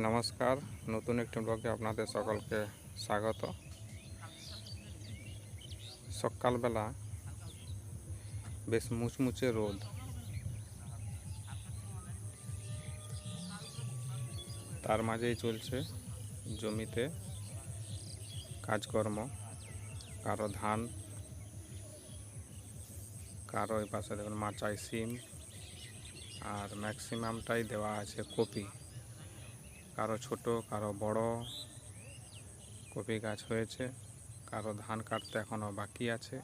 নমস্কার, নতুন একটি ব্লগে আপনাদের সকলকে স্বাগত। সকালবেলা বেশ মুচমুচে রোদ। তার মাঝেই চলছে জমিতে কাজকর্ম। কারও ধান, কারও এই পাশে দেখুন মাচাই সিম, আর ম্যাক্সিমামটাই দেওয়া আছে কপি। কারও ছোট, কারও বড় কপি গাছ হয়েছে, কারও ধান কাটতে এখনও বাকি আছে।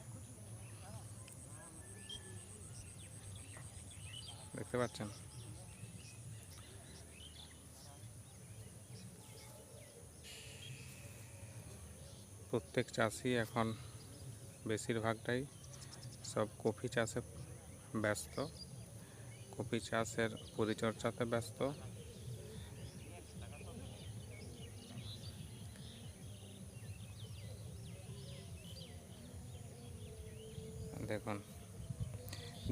দেখতে পাচ্ছেন? প্রত্যেক চাষি এখন বেশিরভাগটাই সব কফি চাষে ব্যস্ত। কফি চাষের পরিচর্যাতে ব্যস্ত। দেখুন।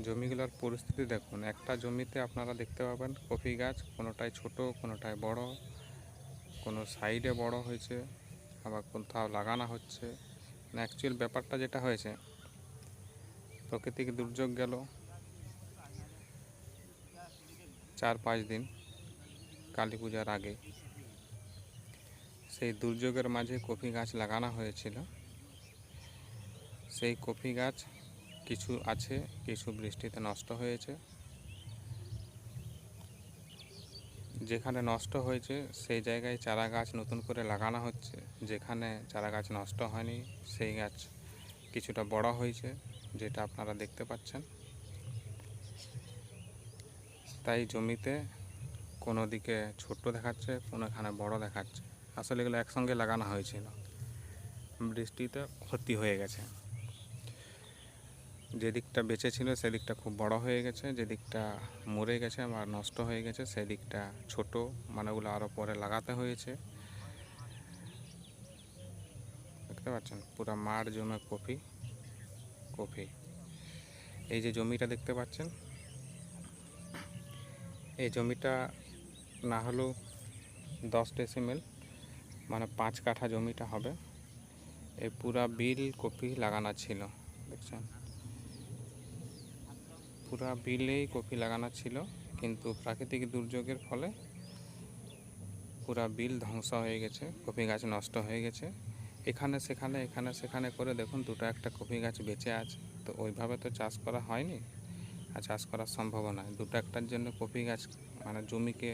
জমিগুলোর পরিস্থিতি দেখুন। একটা জমিতে আপনারা দেখতে পাবেন কফি গাছ, কোনোটায় ছোট, কোনোটায় বড়, কোনো সাইডে বড় হয়েছে, আবার কোথাও লাগানো হচ্ছে। অ্যাকচুয়াল ব্যাপারটা যেটা হয়েছে প্রাকৃতিক দুর্যোগ গেল চার পাঁচ দিন কালী পূজার আগে। সেই দুর্যোগের মাঝে কফি গাছ লাগানো হয়েছিল। সেই কফি গাছ কিছু আছে, কিছু বৃষ্টিতে নষ্ট হয়েছে। যেখানে নষ্ট হয়েছে, সেই জায়গায় চারা গাছ নতুন করে লাগানো হচ্ছে। যেখানে চারা গাছ নষ্ট হয়নি, সেই গাছ কিছুটা বড় হয়েছে, যেটা আপনারা দেখতে পাচ্ছেন। তাই জমিতে কোনো দিকে ছোট দেখাচ্ছে, কোনোখানে বড় দেখাচ্ছে। আসলে এগুলো একসঙ্গে লাগানো হয়েছিল। বৃষ্টিতে ক্ষতি হয়ে গেছে। যে দিকটা বেঁচে ছিল সেদিকটা খুব বড় হয়ে গেছে, যে দিকটা মরে গেছে বা নষ্ট হয়ে গেছে সেই দিকটা ছোট মানে ওগুলো আরও পরে লাগাতে হয়েছে। দেখতে পাচ্ছেন, পুরো মাঠ জমে কফি কফি এই যে জমিটা দেখতে পাচ্ছেন, এই জমিটা না হলেও দশ ডেসিমেল মানে পাঁচ কাঠা জমিটা হবে। এই পুরা বিল কপি লাগানো ছিল, দেখছেন? পুরা বিলেই কপি লাগানো ছিল, কিন্তু প্রাকৃতিক দুর্যোগের ফলে পুরা বিল ধ্বংস হয়ে গেছে, কপি গাছ নষ্ট হয়ে গেছে। এখানে, সেখানে এখানে, সেখানে করে দেখুন দুটো একটা কপি গাছ বেঁচে আছে। তো ওইভাবে তো চাষ করা হয়নি, আর চাষ করা সম্ভব নয়। দুটো একটার জন্য কপি গাছ মানে জমিকে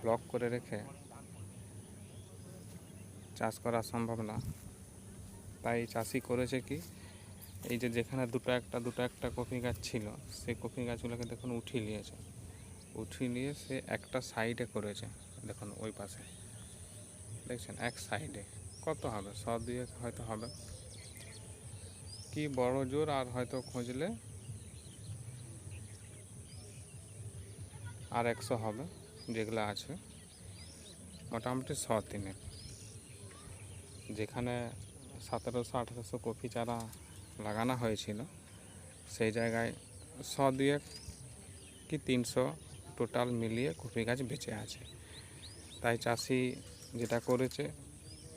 ব্লক করে রেখে চাষ করা সম্ভব না। তাই চাষি করেছে কি এই যে যেখানে দুটো একটা দুটো একটা কফি গাছ ছিল, সেই কফি গাছগুলোকে দেখুন উঠিয়ে নিয়েছে। উঠিয়ে নিয়ে সে একটা সাইডে করেছে, দেখুন ওই পাশে। দেখছেন? এক সাইডে। কত হবে? শ দুয়েক হয়তো হবে। কি বড় জোর, আর হয়তো খুঁজলে আর একশো হবে, যেগুলো আছে। মোটামুটি শ তিনে যেখানে সতেরোশো, আঠেরোশো কপি চারা লাগানো হয়েছিল। সেই জায়গায় শ দুয়েক কি তিনশো টোটাল মিলিয়ে কপি গাছ বেঁচে আছে। তাই চাষি যেটা করেছে,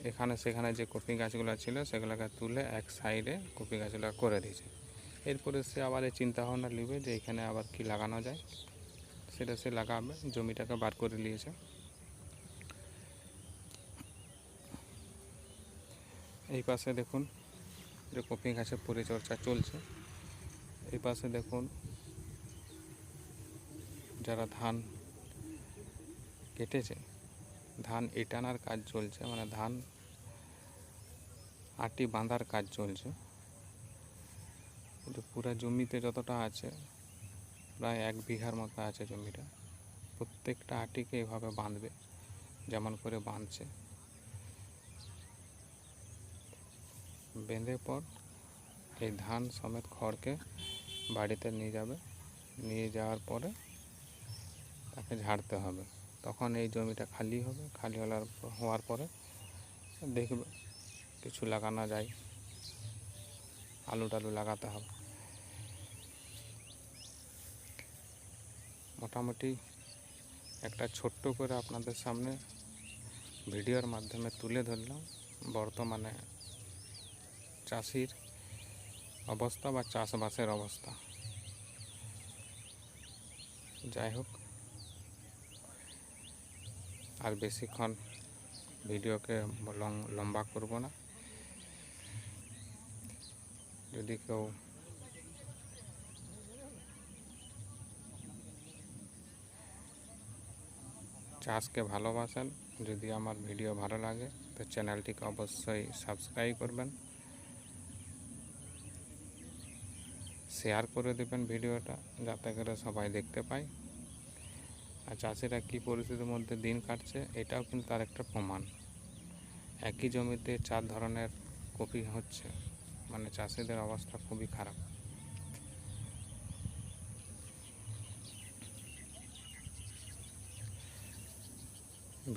এখানে সেখানে যে কপি গাছগুলো ছিল, সেগুলোকে তুলে এক সাইডে কপি গাছগুলো করে দিয়েছে। এরপরে সে আবার এই চিন্তাভাবনা নেবে যে এখানে আবার কি লাগানো যায়। সেটা সে লাগাবে, জমিটাকে বার করে নিয়েছে। এই পাশে দেখুন যে কপি গাছের পরিচর্যা চলছে। এই পাশে দেখুন, যারা ধান কেটেছে, ধান এটানার কাজ চলছে মানে ধান আটি বাঁধার কাজ চলছে। পুরো জমিতে যতটা আছে, প্রায় এক বিঘার মতো আছে জমিটা। প্রত্যেকটা আটিকে এভাবে বাঁধবে, যেমন করে বাঁধছে। বেঁধে পর এই ধান সমেত খড়কে বাড়িতে নিয়ে যাবে। নিয়ে যাওয়ার পরে তাকে ঝাড়তে হবে। তখন এই জমিটা খালি হবে। খালি হওয়ার হওয়ার পরে দেখবে কিছু লাগানো যায়। আলু টালু লাগাতে হবে। মোটামুটি একটা ছোট্ট করে আপনাদের সামনে ভিডিওর মাধ্যমে তুলে ধরলাম। বর্তমানে চাষির অবস্থা বা চাষবাসের অবস্থা। যাই হোক, আর বেশিক্ষণ ভিডিওকে লং- লম্বা করব না। যদি কেউ চাষকে ভালোবাসেন, যদি আমার ভিডিও ভালো লাগে, তো চ্যানেলটিকে অবশ্যই সাবস্ক্রাইব করবেন। শেয়ার করে দেবেন ভিডিওটা, যাতে করে সবাই দেখতে পায়। আর চাষিরা কী পরিস্থিতির মধ্যে দিন কাটছে, এটাও কিন্তু তার একটা প্রমাণ। একই জমিতে চার ধরনের কপি হচ্ছে মানে চাষিদের অবস্থা খুবই খারাপ।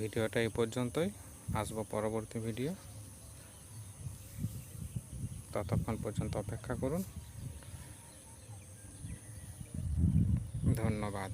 ভিডিওটা এই পর্যন্তই, আসব পরবর্তী ভিডিও। ততক্ষণ পর্যন্ত অপেক্ষা করুন। ধন্যবাদ।